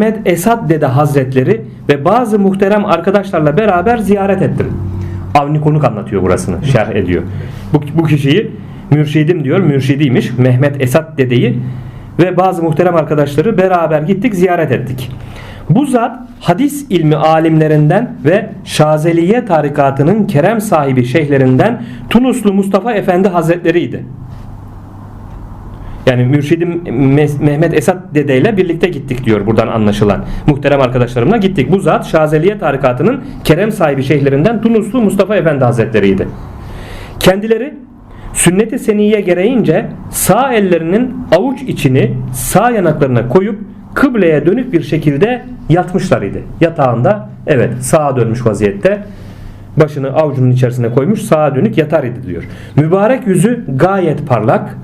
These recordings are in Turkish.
Mehmet Esat Dede Hazretleri ve bazı muhterem arkadaşlarla beraber ziyaret ettim. Avni Konuk anlatıyor burasını, şerh ediyor. Bu, bu kişiyi mürşidim diyor, mürşidiymiş Mehmet Esat Dede'yi ve bazı muhterem arkadaşları beraber gittik, ziyaret ettik. Bu zat hadis ilmi alimlerinden ve Şazeliye tarikatının kerem sahibi şeyhlerinden Tunuslu Mustafa Efendi Hazretleri'ydi. Yani mürşidim Me- Mehmet Esat dedeyle birlikte gittik diyor buradan anlaşılan. Muhterem arkadaşlarımla gittik. Bu zat Şazeliye tarikatının kerem sahibi şeyhlerinden Tunuslu Mustafa Efendi Hazretleri'ydi. Kendileri sünnet-i seniye gereğince sağ ellerinin avuç içini sağ yanaklarına koyup kıbleye dönük bir şekilde yatmışlar idi. Yatağında evet sağa dönmüş vaziyette başını avucunun içerisine koymuş sağa dönük yatar idi diyor. Mübarek yüzü gayet parlak,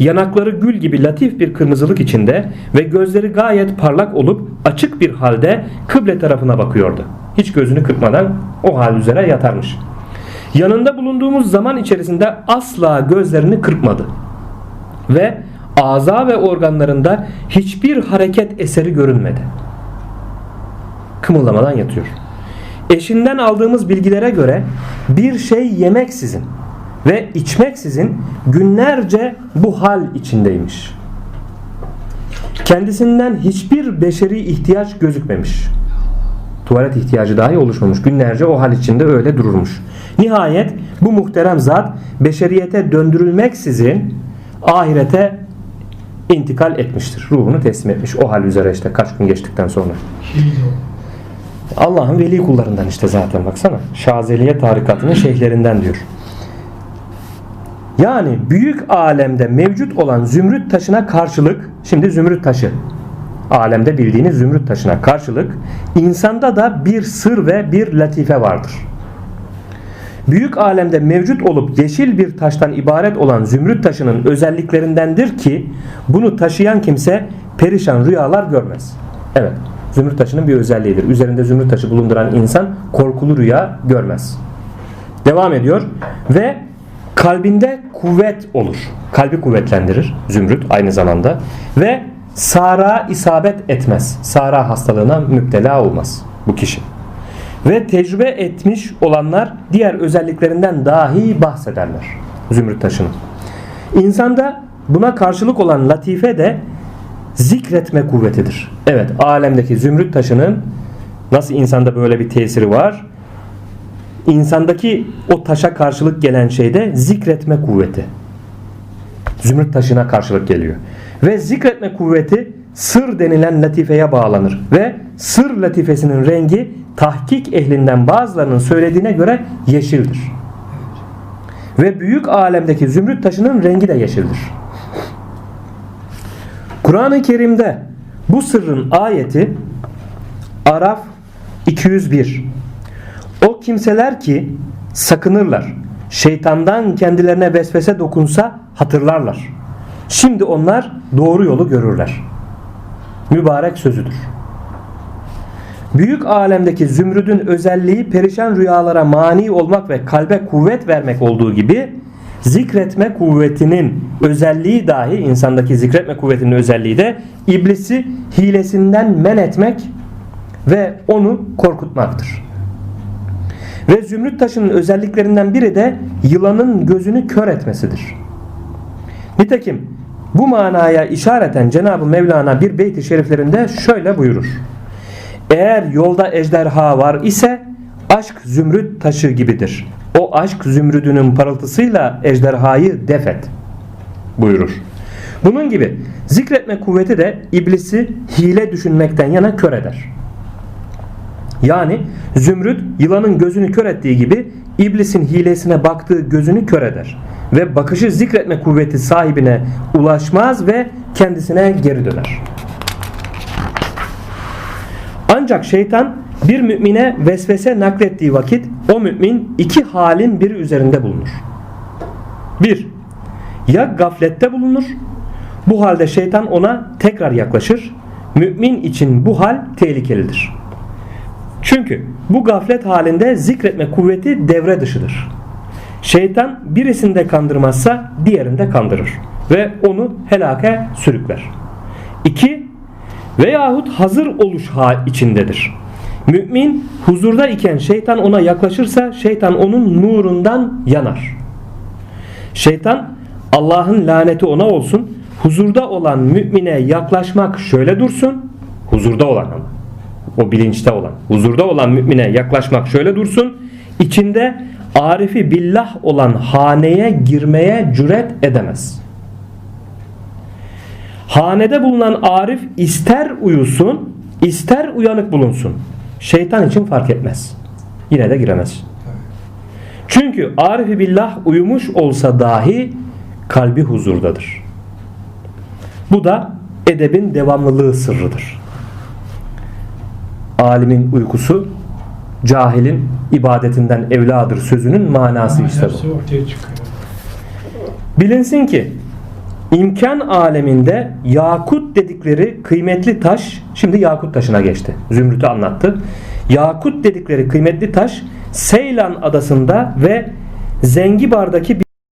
yanakları gül gibi latif bir kırmızılık içinde ve gözleri gayet parlak olup açık bir halde kıble tarafına bakıyordu. Hiç gözünü kırpmadan o hal üzere yatarmış. Yanında bulunduğumuz zaman içerisinde asla gözlerini kırpmadı. Ve ağza ve organlarında hiçbir hareket eseri görünmedi. Kımıldamadan yatıyor. Eşinden aldığımız bilgilere göre bir şey yemeksizin ve içmeksizin günlerce bu hal içindeymiş. Kendisinden hiçbir beşeri ihtiyaç gözükmemiş. Tuvalet ihtiyacı dahi oluşmamış. Günlerce o hal içinde öyle dururmuş. Nihayet bu muhterem zat beşeriyete döndürülmeksizin ahirete intikal etmiştir. Ruhunu teslim etmiş. O hal üzere işte kaç gün geçtikten sonra. Allah'ın veli kullarından işte zaten baksana. Şazeliye tarikatının şeyhlerinden diyor. Yani büyük alemde mevcut olan zümrüt taşına karşılık şimdi zümrüt taşı alemde bildiğiniz zümrüt taşına karşılık insanda da bir sır ve bir latife vardır. Büyük alemde mevcut olup yeşil bir taştan ibaret olan zümrüt taşının özelliklerindendir ki bunu taşıyan kimse perişan rüyalar görmez. Evet, zümrüt taşının bir özelliğidir. Üzerinde zümrüt taşı bulunduran insan korkulu rüya görmez. Devam ediyor ve kalbinde kuvvet olur. Kalbi kuvvetlendirir zümrüt aynı zamanda ve sara isabet etmez. Sara hastalığına müptela olmaz bu kişi. Ve tecrübe etmiş olanlar diğer özelliklerinden dahi bahsederler zümrüt taşının. İnsanda buna karşılık olan latife de zikretme kuvvetidir. Evet alemdeki zümrüt taşının nasıl insanda böyle bir tesiri var? İnsandaki o taşa karşılık gelen şey de zikretme kuvveti. Zümrüt taşına karşılık geliyor. Ve zikretme kuvveti sır denilen latifeye bağlanır. Ve sır latifesinin rengi tahkik ehlinden bazılarının söylediğine göre yeşildir. Ve büyük alemdeki zümrüt taşının rengi de yeşildir. Kur'an-ı Kerim'de bu sırrın ayeti Araf 201 O kimseler ki sakınırlar şeytandan kendilerine vesvese dokunsa hatırlarlar. Şimdi onlar doğru yolu görürler. Mübarek sözüdür. Büyük alemdeki zümrüdün özelliği perişan rüyalara mani olmak ve kalbe kuvvet vermek olduğu gibi zikretme kuvvetinin özelliği dahi insandaki zikretme kuvvetinin özelliği de iblisi hilesinden men etmek ve onu korkutmaktır. Ve zümrüt taşının özelliklerinden biri de yılanın gözünü kör etmesidir. Nitekim bu manaya işareten Cenab-ı Mevlana bir beyti şeriflerinde şöyle buyurur. Eğer yolda ejderha var ise aşk zümrüt taşı gibidir. O aşk zümrüdünün parıltısıyla ejderhayı defet buyurur. Bunun gibi zikretme kuvveti de iblisi hile düşünmekten yana kör eder. Yani zümrüt yılanın gözünü kör ettiği gibi iblisin hilesine baktığı gözünü kör eder. Ve bakışı zikretme kuvveti sahibine ulaşmaz ve kendisine geri döner. Ancak şeytan bir mümine vesvese naklettiği vakit o mümin iki halin biri üzerinde bulunur. Bir, ya gaflette bulunur, bu halde şeytan ona tekrar yaklaşır. Mümin için bu hal tehlikelidir. Çünkü bu gaflet halinde zikretme kuvveti devre dışıdır. Şeytan birisinde kandırmazsa diğerinde kandırır ve onu helake sürükler. İki, Veyahut hazır oluş ha içindedir. Mümin huzurda iken şeytan ona yaklaşırsa şeytan onun nurundan yanar. Şeytan Allah'ın laneti ona olsun. Huzurda olan mümine yaklaşmak şöyle dursun. Huzurda olan ama. O bilinçte olan. Huzurda olan mümine yaklaşmak şöyle dursun. İçinde arifi billah olan haneye girmeye cüret edemez. Hanede bulunan arif ister uyusun, ister uyanık bulunsun. Şeytan için fark etmez. Yine de giremez. Çünkü arifi billah uyumuş olsa dahi kalbi huzurdadır. Bu da edebin devamlılığı sırrıdır. Alimin uykusu cahilin ibadetinden evladır sözünün manası işte bu. Bilinsin ki imkan aleminde yakut dedikleri kıymetli taş şimdi yakut taşına geçti. Zümrüt'ü anlattı. Yakut dedikleri kıymetli taş Seylan adasında ve Zengibar'daki bir